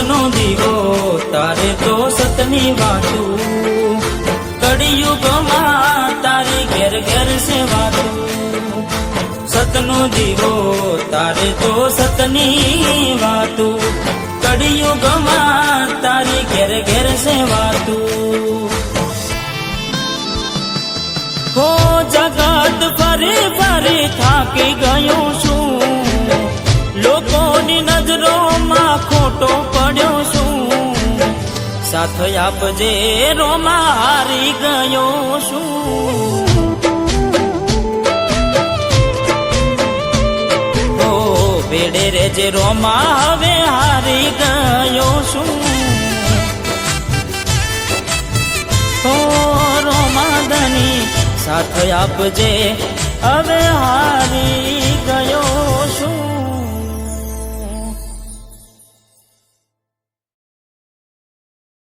સતનો દીવો, તારે તો સતની વાતું. કળિયુગમાં તારી ઘેર ઘેર સેવાતું સતનો દીવો, તારે તો સતની વાતું. કળિયુગમાં તારી ઘેર ઘેર સેવાતું હો જગત ફરી ફરી થાકી ગયો છું. લોકોની નજરોમાં ખોટો છું સાથ આપજે રોમાં હારી ગયો છું. ભેડે રે જે રોમા હવે હારી ગયો છું. ઓ રોમાદની સાથ આપજે, હવે હારી ગયો